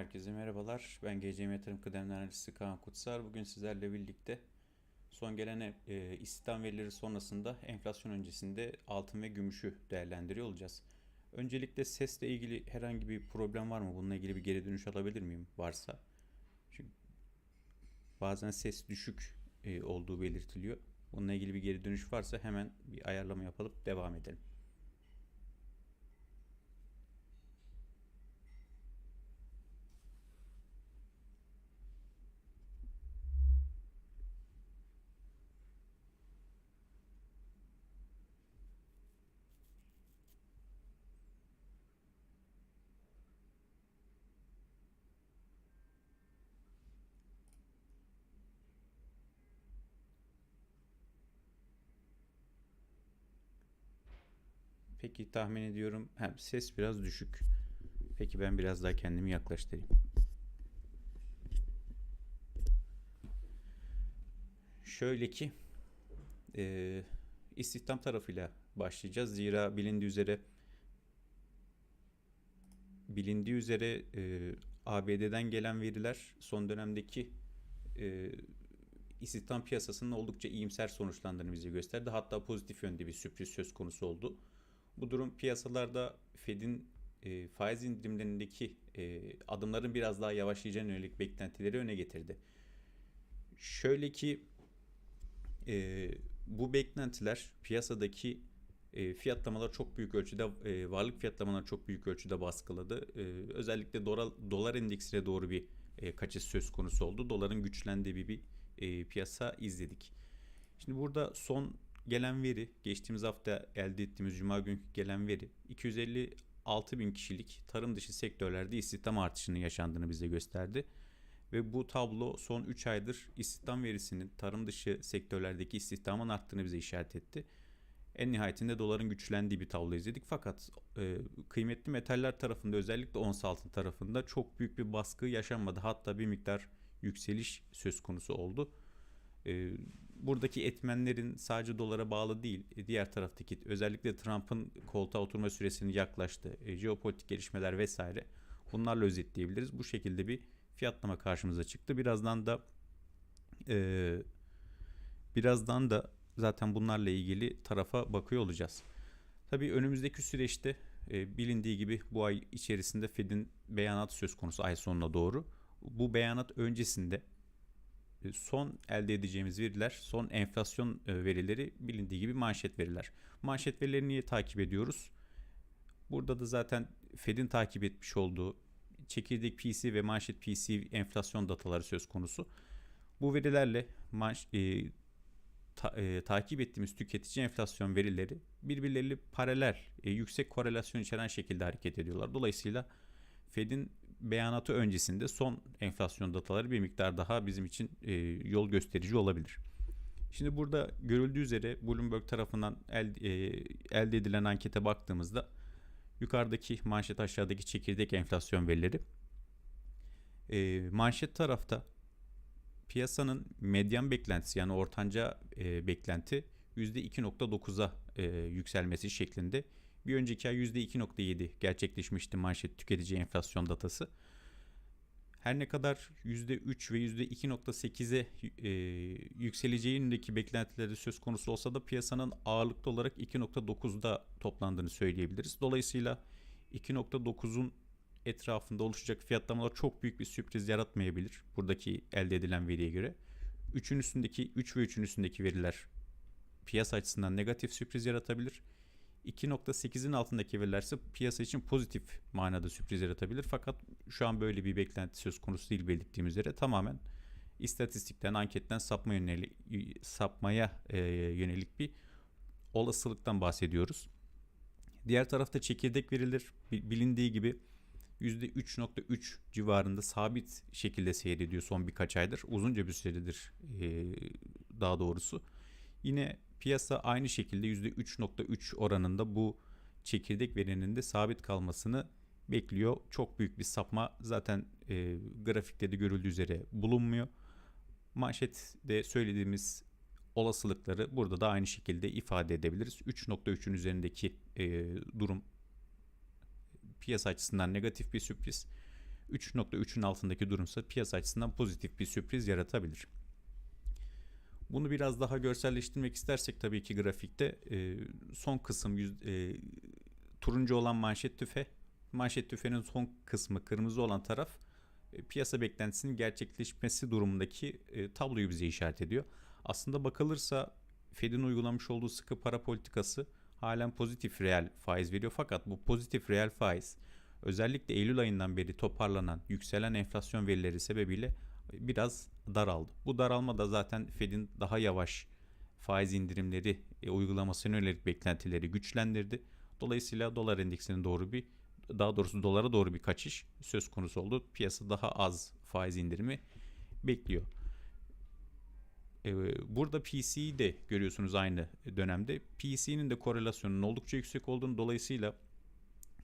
Herkese merhabalar. Ben GCM Yatırım Kıdemli Analisti Kaan Kutsar. Bugün sizlerle birlikte son gelen e, istihdam verileri sonrasında enflasyon öncesinde altın ve gümüşü değerlendiriyor olacağız. Öncelikle sesle ilgili herhangi bir problem var mı? Bununla ilgili bir geri dönüş alabilir miyim? Varsa. Çünkü bazen ses düşük e, olduğu belirtiliyor. Bununla ilgili bir geri dönüş varsa hemen bir ayarlama yapalım, devam edelim. Peki tahmin ediyorum hem ses biraz düşük. Peki ben biraz daha kendimi yaklaştırayım. Şöyle ki e, istihdam tarafıyla başlayacağız. Zira bilindiği üzere bilindiği üzere e, ABD'den gelen veriler son dönemdeki e, istihdam piyasasının oldukça iyimser sonuçlandığını bize gösterdi. Hatta pozitif yönde bir sürpriz söz konusu oldu. Bu durum piyasalarda Fed'in e, faiz indirimlerindeki e, adımların biraz daha yavaşlayacağına yönelik beklentileri öne getirdi. Şöyle ki e, bu beklentiler piyasadaki e, fiyatlamalar çok büyük ölçüde e, varlık fiyatlamaları çok büyük ölçüde baskıladı. E, özellikle dolar, dolar endeksine doğru bir e, kaçış söz konusu oldu. Doların güçlendiği bir, bir e, piyasa izledik. Şimdi burada son gelen veri, geçtiğimiz hafta elde ettiğimiz cuma günkü gelen veri 256 bin kişilik tarım dışı sektörlerde istihdam artışının yaşandığını bize gösterdi. Ve bu tablo son 3 aydır istihdam verisinin tarım dışı sektörlerdeki istihdamın arttığını bize işaret etti. En nihayetinde doların güçlendiği bir tablo izledik. Fakat e, kıymetli metaller tarafında özellikle ons altın tarafında çok büyük bir baskı yaşanmadı. Hatta bir miktar yükseliş söz konusu oldu. E, buradaki etmenlerin sadece dolara bağlı değil, e, diğer taraftaki özellikle Trump'ın koltuğa oturma süresinin yaklaştı, e, jeopolitik gelişmeler vesaire bunlarla özetleyebiliriz. Bu şekilde bir fiyatlama karşımıza çıktı. Birazdan da e, birazdan da zaten bunlarla ilgili tarafa bakıyor olacağız. Tabii önümüzdeki süreçte e, bilindiği gibi bu ay içerisinde Fed'in beyanat söz konusu ay sonuna doğru. Bu beyanat öncesinde son elde edeceğimiz veriler, son enflasyon e, verileri bilindiği gibi manşet veriler. Manşet verilerini niye takip ediyoruz? Burada da zaten Fed'in takip etmiş olduğu çekirdek PC ve manşet PC enflasyon dataları söz konusu. Bu verilerle manş, e, ta, e, takip ettiğimiz tüketici enflasyon verileri birbirleriyle paralel, e, yüksek korelasyon içeren şekilde hareket ediyorlar. Dolayısıyla Fed'in beyanatı öncesinde son enflasyon dataları bir miktar daha bizim için e, yol gösterici olabilir. Şimdi burada görüldüğü üzere Bloomberg tarafından el, e, elde edilen ankete baktığımızda yukarıdaki manşet aşağıdaki çekirdek enflasyon verileri e, manşet tarafta piyasanın medyan beklentisi yani ortanca e, beklenti %2.9'a e, yükselmesi şeklinde bir önceki ay %2.7 gerçekleşmişti manşet tüketici enflasyon datası. Her ne kadar %3 ve %2.8'e e, yükseleceği yönündeki beklentileri söz konusu olsa da piyasanın ağırlıklı olarak 2.9'da toplandığını söyleyebiliriz. Dolayısıyla 2.9'un etrafında oluşacak fiyatlamalar çok büyük bir sürpriz yaratmayabilir buradaki elde edilen veriye göre. 3'ün üstündeki 3 ve 3'ün üstündeki veriler piyasa açısından negatif sürpriz yaratabilir. 2.8'in altındaki veriler ise piyasa için pozitif manada sürpriz yaratabilir. Fakat şu an böyle bir beklenti söz konusu değil belirttiğim üzere tamamen istatistikten, anketten sapma yönelik, sapmaya e, yönelik bir olasılıktan bahsediyoruz. Diğer tarafta çekirdek verilir bilindiği gibi %3.3 civarında sabit şekilde seyrediyor son birkaç aydır. Uzunca bir süredir e, daha doğrusu. Yine piyasa aynı şekilde %3.3 oranında bu çekirdek verinin de sabit kalmasını bekliyor. Çok büyük bir sapma zaten e, grafikte de görüldüğü üzere bulunmuyor. Manşette söylediğimiz olasılıkları burada da aynı şekilde ifade edebiliriz. 3.3'ün üzerindeki e, durum piyasa açısından negatif bir sürpriz. 3.3'ün altındaki durumsa piyasa açısından pozitif bir sürpriz yaratabilir. Bunu biraz daha görselleştirmek istersek tabii ki grafikte e, son kısım yüz, e, turuncu olan manşet tüfe, manşet tüfenin son kısmı kırmızı olan taraf e, piyasa beklentisinin gerçekleşmesi durumundaki e, tabloyu bize işaret ediyor. Aslında bakılırsa Fed'in uygulamış olduğu sıkı para politikası halen pozitif reel faiz veriyor fakat bu pozitif reel faiz özellikle Eylül ayından beri toparlanan yükselen enflasyon verileri sebebiyle biraz daraldı. Bu daralma da zaten Fed'in daha yavaş faiz indirimleri e, uygulamasına yönelik beklentileri güçlendirdi. Dolayısıyla dolar endeksinin doğru bir daha doğrusu dolara doğru bir kaçış söz konusu oldu. Piyasa daha az faiz indirimi bekliyor. Ee, burada PC'yi de görüyorsunuz aynı dönemde. PC'nin de korelasyonunun oldukça yüksek olduğunu dolayısıyla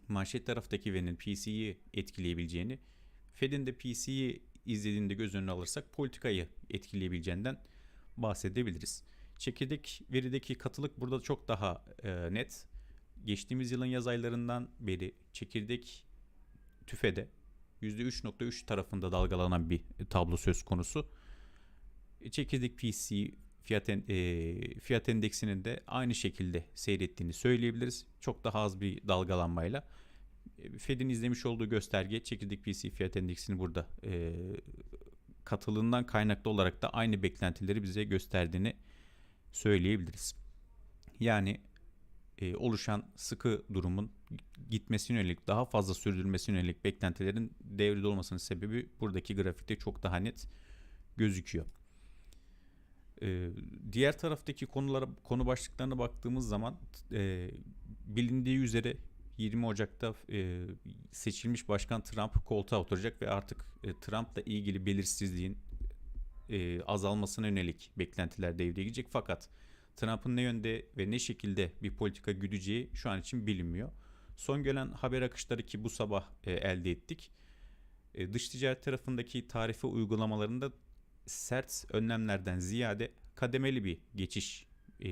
manşet taraftaki verinin PC'yi etkileyebileceğini, Fed'in de PC'yi izlediğinde göz önüne alırsak politikayı etkileyebileceğinden bahsedebiliriz. Çekirdek verideki katılık burada çok daha e, net. Geçtiğimiz yılın yaz aylarından beri çekirdek tüfede %3.3 tarafında dalgalanan bir tablo söz konusu. E, çekirdek PC fiyat, en, e, fiyat endeksinin de aynı şekilde seyrettiğini söyleyebiliriz. Çok daha az bir dalgalanmayla. E, Fed'in izlemiş olduğu gösterge çekirdek PC fiyat endeksini burada e, katılığından kaynaklı olarak da aynı beklentileri bize gösterdiğini söyleyebiliriz. Yani e, oluşan sıkı durumun gitmesine yönelik daha fazla sürdürülmesine yönelik beklentilerin devrede olmasının sebebi buradaki grafikte çok daha net gözüküyor. E, diğer taraftaki konulara konu başlıklarına baktığımız zaman e, bilindiği üzere 20 Ocak'ta e, seçilmiş başkan Trump koltuğa oturacak ve artık e, Trump'la ilgili belirsizliğin e, azalmasına yönelik beklentiler devreye girecek. Fakat Trump'ın ne yönde ve ne şekilde bir politika güdeceği şu an için bilinmiyor. Son gelen haber akışları ki bu sabah e, elde ettik. E, dış ticaret tarafındaki tarife uygulamalarında sert önlemlerden ziyade kademeli bir geçiş e,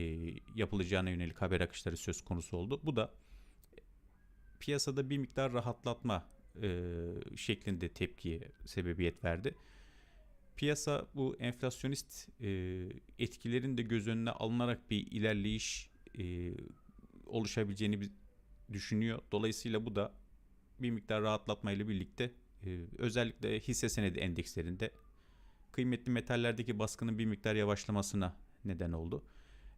yapılacağına yönelik haber akışları söz konusu oldu. Bu da piyasada bir miktar rahatlatma e, şeklinde tepkiye sebebiyet verdi. Piyasa bu enflasyonist e, etkilerin de göz önüne alınarak bir ilerleyiş e, oluşabileceğini düşünüyor. Dolayısıyla bu da bir miktar rahatlatmayla birlikte e, özellikle hisse senedi endekslerinde kıymetli metallerdeki baskının bir miktar yavaşlamasına neden oldu.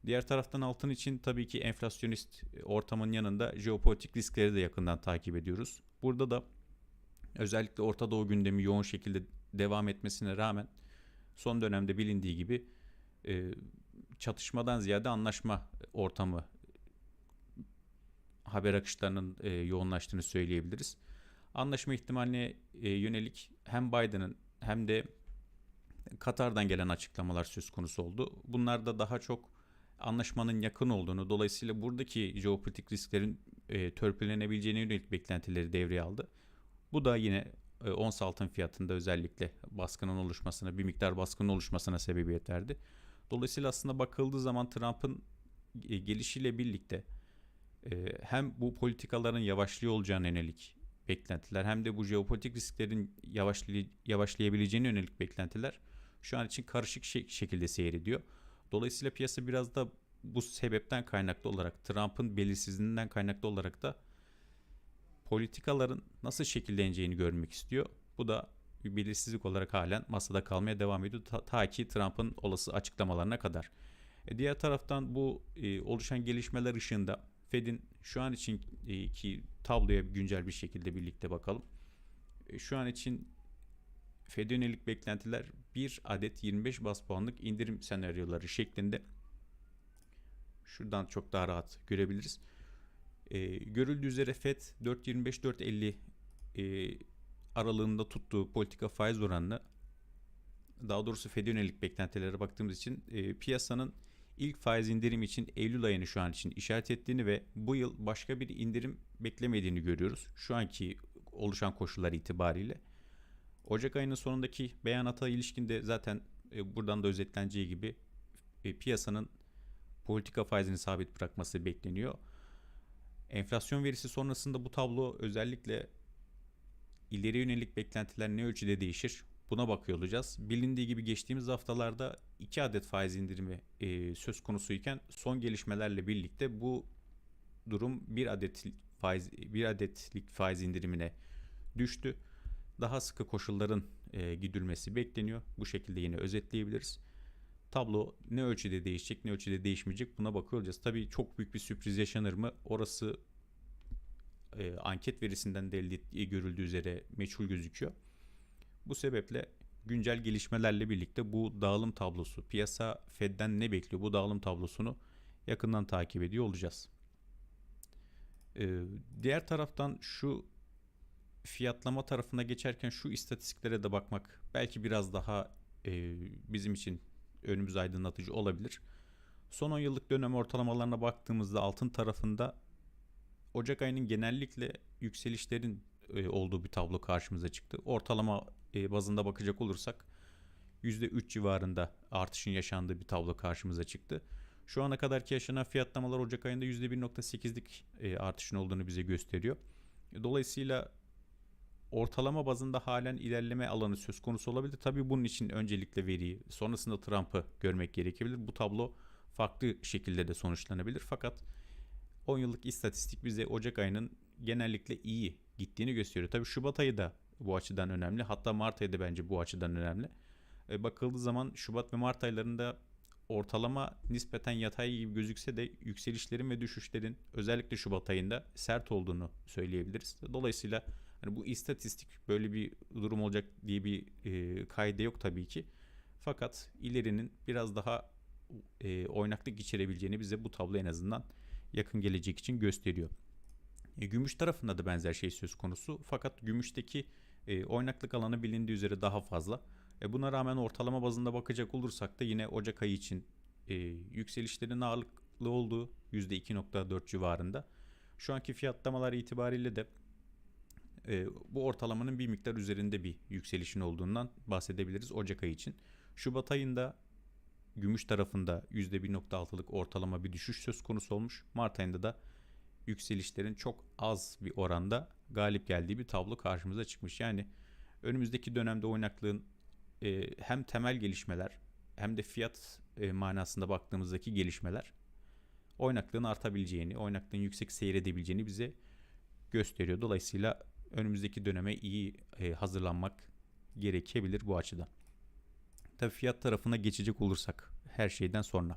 Diğer taraftan altın için tabii ki enflasyonist ortamın yanında jeopolitik riskleri de yakından takip ediyoruz. Burada da özellikle Orta Doğu gündemi yoğun şekilde devam etmesine rağmen son dönemde bilindiği gibi e, çatışmadan ziyade anlaşma ortamı haber akışlarının e, yoğunlaştığını söyleyebiliriz. Anlaşma ihtimaline e, yönelik hem Biden'ın hem de Katar'dan gelen açıklamalar söz konusu oldu. Bunlar da daha çok anlaşmanın yakın olduğunu, dolayısıyla buradaki jeopolitik risklerin e, törpülenebileceğine yönelik beklentileri devreye aldı. Bu da yine e, ons altın fiyatında özellikle baskının oluşmasına, bir miktar baskının oluşmasına sebebiyet verdi. Dolayısıyla aslında bakıldığı zaman Trump'ın e, gelişiyle birlikte e, hem bu politikaların yavaşlıyor olacağına yönelik beklentiler hem de bu jeopolitik risklerin yavaşlay yavaşlayabileceğine yönelik beklentiler şu an için karışık şekilde seyrediyor. Dolayısıyla piyasa biraz da bu sebepten kaynaklı olarak Trump'ın belirsizliğinden kaynaklı olarak da politikaların nasıl şekilleneceğini görmek istiyor. Bu da bir belirsizlik olarak halen masada kalmaya devam ediyor ta, ta ki Trump'ın olası açıklamalarına kadar. E diğer taraftan bu e, oluşan gelişmeler ışığında Fed'in şu an için e, ki tabloya güncel bir şekilde birlikte bakalım. E, şu an için Fed yönelik beklentiler 1 adet 25 bas puanlık indirim senaryoları şeklinde şuradan çok daha rahat görebiliriz. E, görüldüğü üzere FED 4.25-4.50 e, aralığında tuttuğu politika faiz oranını daha doğrusu FED yönelik beklentilere baktığımız için e, piyasanın ilk faiz indirimi için Eylül ayını şu an için işaret ettiğini ve bu yıl başka bir indirim beklemediğini görüyoruz. Şu anki oluşan koşullar itibariyle. Ocak ayının sonundaki beyanata ilişkin de zaten e, buradan da özetleneceği gibi e, piyasanın politika faizini sabit bırakması bekleniyor. Enflasyon verisi sonrasında bu tablo özellikle ileri yönelik beklentiler ne ölçüde değişir? Buna bakıyor olacağız. Bilindiği gibi geçtiğimiz haftalarda 2 adet faiz indirimi e, söz konusuyken son gelişmelerle birlikte bu durum 1 adet faiz bir adetlik faiz indirimine düştü. Daha sıkı koşulların e, gidilmesi bekleniyor. Bu şekilde yine özetleyebiliriz. Tablo ne ölçüde değişecek, ne ölçüde değişmeyecek buna bakıyor olacağız. Tabii çok büyük bir sürpriz yaşanır mı? Orası e, anket verisinden de görüldüğü üzere meçhul gözüküyor. Bu sebeple güncel gelişmelerle birlikte bu dağılım tablosu, piyasa Fed'den ne bekliyor bu dağılım tablosunu yakından takip ediyor olacağız. Ee, diğer taraftan şu fiyatlama tarafına geçerken şu istatistiklere de bakmak belki biraz daha e, bizim için önümüz aydınlatıcı olabilir. Son 10 yıllık dönem ortalamalarına baktığımızda altın tarafında Ocak ayının genellikle yükselişlerin e, olduğu bir tablo karşımıza çıktı. Ortalama e, bazında bakacak olursak %3 civarında artışın yaşandığı bir tablo karşımıza çıktı. Şu ana kadarki yaşanan fiyatlamalar Ocak ayında %1.8'lik e, artışın olduğunu bize gösteriyor. Dolayısıyla ortalama bazında halen ilerleme alanı söz konusu olabilir. Tabii bunun için öncelikle veriyi, sonrasında Trump'ı görmek gerekebilir. Bu tablo farklı şekilde de sonuçlanabilir. Fakat 10 yıllık istatistik bize Ocak ayının genellikle iyi gittiğini gösteriyor. Tabii Şubat ayı da bu açıdan önemli. Hatta Mart ayı da bence bu açıdan önemli. E, bakıldığı zaman Şubat ve Mart aylarında ortalama nispeten yatay gibi gözükse de yükselişlerin ve düşüşlerin özellikle Şubat ayında sert olduğunu söyleyebiliriz. Dolayısıyla hani bu istatistik böyle bir durum olacak diye bir e, kaide yok tabii ki. Fakat ilerinin biraz daha e, oynaklık içerebileceğini bize bu tablo en azından yakın gelecek için gösteriyor. E, gümüş tarafında da benzer şey söz konusu. Fakat gümüşteki e, oynaklık alanı bilindiği üzere daha fazla. E, buna rağmen ortalama bazında bakacak olursak da yine Ocak ayı için e, yükselişlerin ağırlıklı olduğu %2.4 civarında. Şu anki fiyatlamalar itibariyle de e, bu ortalamanın bir miktar üzerinde bir yükselişin olduğundan bahsedebiliriz Ocak ayı için. Şubat ayında gümüş tarafında %1.6'lık ortalama bir düşüş söz konusu olmuş. Mart ayında da yükselişlerin çok az bir oranda galip geldiği bir tablo karşımıza çıkmış. Yani önümüzdeki dönemde oynaklığın e, hem temel gelişmeler hem de fiyat e, manasında baktığımızdaki gelişmeler oynaklığın artabileceğini, oynaklığın yüksek seyredebileceğini bize gösteriyor. Dolayısıyla önümüzdeki döneme iyi e, hazırlanmak gerekebilir bu açıdan. Tabii fiyat tarafına geçecek olursak her şeyden sonra.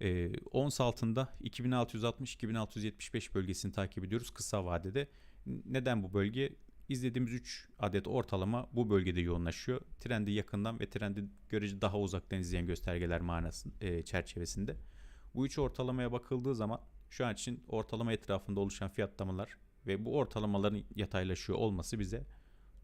E, ons altında 2660-2675 bölgesini takip ediyoruz kısa vadede. Neden bu bölge? İzlediğimiz 3 adet ortalama bu bölgede yoğunlaşıyor. Trendi yakından ve trendi görece daha uzaktan izleyen göstergeler manası e, çerçevesinde. Bu üç ortalamaya bakıldığı zaman şu an için ortalama etrafında oluşan fiyatlamalar ve bu ortalamaların yataylaşıyor olması bize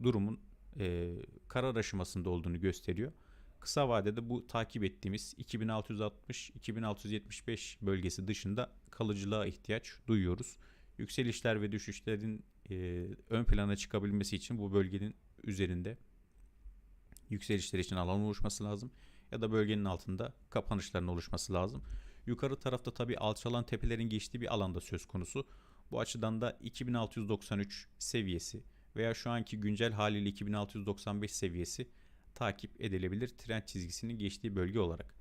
durumun e, karar aşamasında olduğunu gösteriyor. Kısa vadede bu takip ettiğimiz 2660-2675 bölgesi dışında kalıcılığa ihtiyaç duyuyoruz. Yükselişler ve düşüşlerin e, ön plana çıkabilmesi için bu bölgenin üzerinde yükselişler için alan oluşması lazım ya da bölgenin altında kapanışların oluşması lazım. Yukarı tarafta tabi alçalan tepelerin geçtiği bir alanda söz konusu. Bu açıdan da 2693 seviyesi veya şu anki güncel haliyle 2695 seviyesi takip edilebilir trend çizgisinin geçtiği bölge olarak.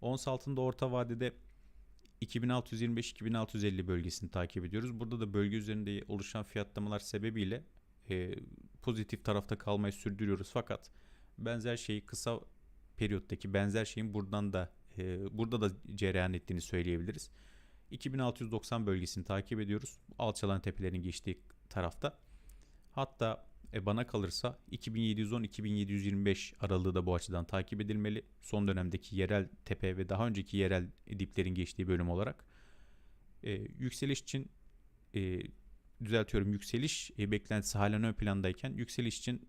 Ons altında orta vadede 2625-2650 bölgesini takip ediyoruz. Burada da bölge üzerinde oluşan fiyatlamalar sebebiyle e, pozitif tarafta kalmayı sürdürüyoruz. Fakat benzer şeyi kısa periyottaki benzer şeyin buradan da e, burada da cereyan ettiğini söyleyebiliriz. 2690 bölgesini takip ediyoruz. Alçalan tepelerin geçtiği tarafta. Hatta e, bana kalırsa 2710-2725 aralığı da bu açıdan takip edilmeli. Son dönemdeki yerel tepe ve daha önceki yerel diplerin geçtiği bölüm olarak. E, yükseliş için e, düzeltiyorum yükseliş e, beklentisi halen ön plandayken yükseliş için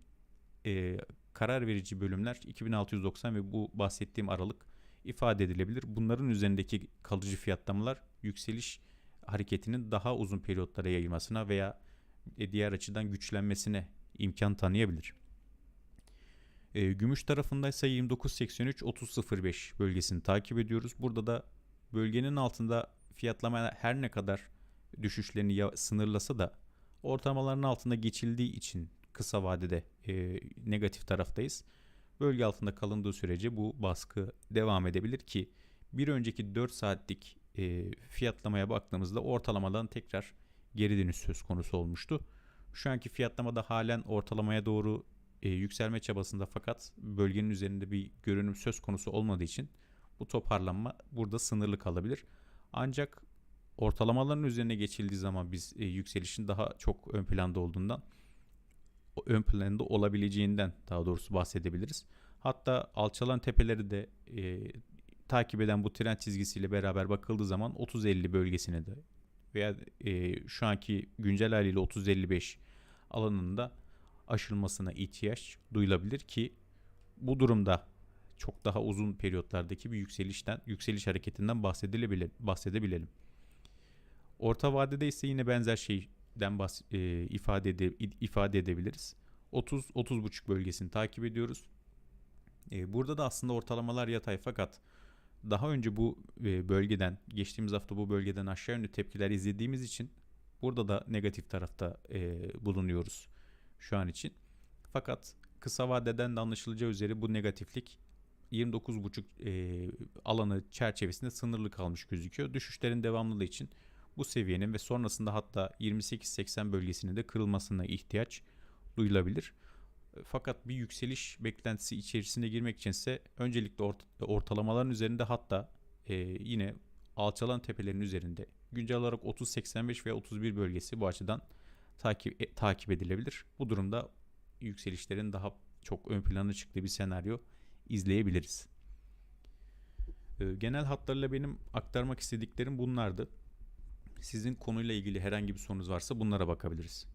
e, karar verici bölümler 2690 ve bu bahsettiğim aralık ifade edilebilir. Bunların üzerindeki kalıcı fiyatlamalar yükseliş hareketinin daha uzun periyotlara yayılmasına veya e, diğer açıdan güçlenmesine imkan tanıyabilir. E, gümüş tarafında ise 29.83-30.05 bölgesini takip ediyoruz. Burada da bölgenin altında fiyatlama her ne kadar düşüşlerini sınırlasa da ortalamaların altında geçildiği için kısa vadede e, negatif taraftayız. Bölge altında kalındığı sürece bu baskı devam edebilir ki bir önceki 4 saatlik e, fiyatlamaya baktığımızda ortalamadan tekrar geri dönüş söz konusu olmuştu. Şu anki fiyatlamada halen ortalamaya doğru e, yükselme çabasında fakat bölgenin üzerinde bir görünüm söz konusu olmadığı için bu toparlanma burada sınırlı kalabilir. Ancak ortalamaların üzerine geçildiği zaman biz e, yükselişin daha çok ön planda olduğundan ön planda olabileceğinden daha doğrusu bahsedebiliriz. Hatta alçalan tepeleri de e, takip eden bu trend çizgisiyle beraber bakıldığı zaman 30-50 bölgesine de veya e, şu anki güncel haliyle 30-55 alanında aşılmasına ihtiyaç duyulabilir ki bu durumda çok daha uzun periyotlardaki bir yükselişten, yükseliş hareketinden bahsedebilelim. bahsedebilelim. Orta vadede ise yine benzer şeyden bahs- e, ifade ede- ifade edebiliriz. 30 30.5 bölgesini takip ediyoruz. E, burada da aslında ortalamalar yatay fakat daha önce bu e, bölgeden geçtiğimiz hafta bu bölgeden aşağı yönlü tepkiler izlediğimiz için burada da negatif tarafta e, bulunuyoruz şu an için. Fakat kısa vadeden de anlaşılacağı üzere bu negatiflik 29.5 e, alanı çerçevesinde sınırlı kalmış gözüküyor. Düşüşlerin devamlılığı için bu seviyenin ve sonrasında hatta 28-80 bölgesinin de kırılmasına ihtiyaç duyulabilir. Fakat bir yükseliş beklentisi içerisine girmek içinse öncelikle ort- ortalamaların üzerinde hatta e, yine alçalan tepelerin üzerinde güncel olarak 30-85 ve 31 bölgesi bu açıdan takip e, takip edilebilir. Bu durumda yükselişlerin daha çok ön plana çıktığı bir senaryo izleyebiliriz. E, genel hatlarıyla benim aktarmak istediklerim bunlardı. Sizin konuyla ilgili herhangi bir sorunuz varsa bunlara bakabiliriz.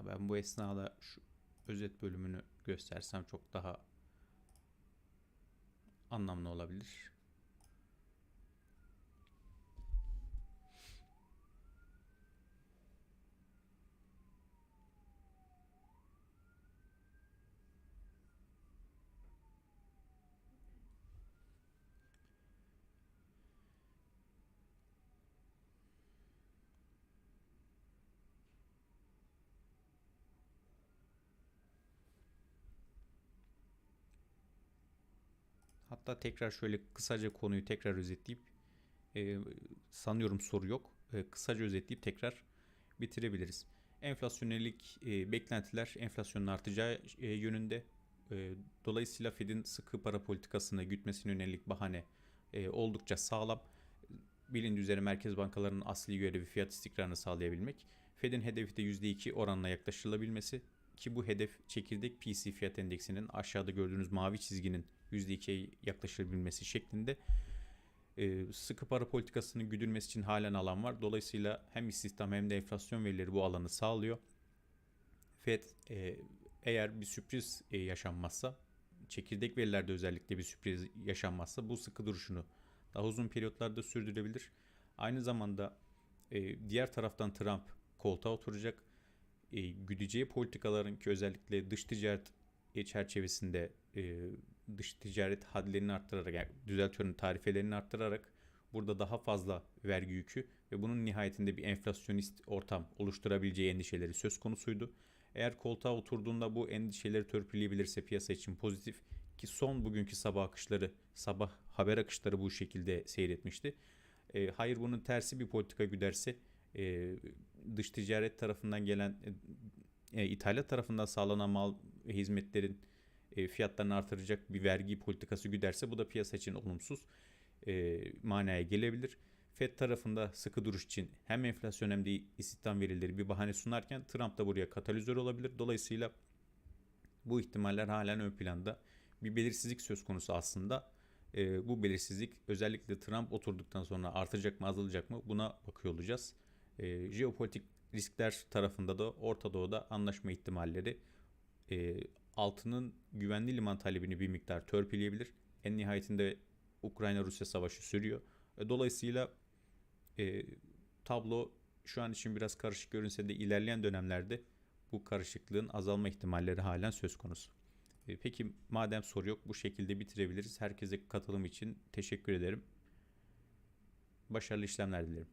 Ha, Ben bu esnada şu özet bölümünü göstersem çok daha anlamlı olabilir. Hatta tekrar şöyle kısaca konuyu tekrar özetleyip e, sanıyorum soru yok. E, kısaca özetleyip tekrar bitirebiliriz. Enflasyon yönelik e, beklentiler enflasyonun artacağı e, yönünde. E, dolayısıyla Fed'in sıkı para politikasını gütmesine yönelik bahane e, oldukça sağlam. Bilindiği üzere merkez bankalarının asli görevi fiyat istikrarını sağlayabilmek. Fed'in hedefi de %2 oranla yaklaşılabilmesi ki bu hedef çekirdek PC fiyat endeksinin aşağıda gördüğünüz mavi çizginin %2'ye yaklaşabilmesi şeklinde e, sıkı para politikasının güdülmesi için halen alan var. Dolayısıyla hem istihdam hem de enflasyon verileri bu alanı sağlıyor. Fed e, eğer bir sürpriz e, yaşanmazsa, çekirdek verilerde özellikle bir sürpriz yaşanmazsa bu sıkı duruşunu daha uzun periyotlarda sürdürebilir. Aynı zamanda e, diğer taraftan Trump koltuğa oturacak. E, güdeceği politikaların ki özellikle dış ticaret çerçevesinde dış ticaret hadlerini arttırarak yani düzeltiyorum tarifelerini arttırarak burada daha fazla vergi yükü ve bunun nihayetinde bir enflasyonist ortam oluşturabileceği endişeleri söz konusuydu. Eğer koltuğa oturduğunda bu endişeleri törpüleyebilirse piyasa için pozitif ki son bugünkü sabah akışları, sabah haber akışları bu şekilde seyretmişti. E, hayır bunun tersi bir politika güderse e, dış ticaret tarafından gelen e, ithalat tarafından sağlanan mal ve hizmetlerin e, fiyatlarını artıracak bir vergi politikası güderse bu da piyasa için olumsuz e, manaya gelebilir. Fed tarafında sıkı duruş için hem enflasyon hem de istihdam verileri bir bahane sunarken Trump da buraya katalizör olabilir. Dolayısıyla bu ihtimaller halen ön planda. Bir belirsizlik söz konusu aslında. Ee, bu belirsizlik özellikle Trump oturduktan sonra artacak mı azalacak mı buna bakıyor olacağız. Ee, jeopolitik riskler tarafında da Orta Doğu'da anlaşma ihtimalleri e, altının güvenli liman talebini bir miktar törpüleyebilir. En nihayetinde Ukrayna-Rusya savaşı sürüyor. E, Dolayısıyla e, tablo şu an için biraz karışık görünse de ilerleyen dönemlerde bu karışıklığın azalma ihtimalleri halen söz konusu. E, peki madem soru yok bu şekilde bitirebiliriz. Herkese katılım için teşekkür ederim. Başarılı işlemler dilerim.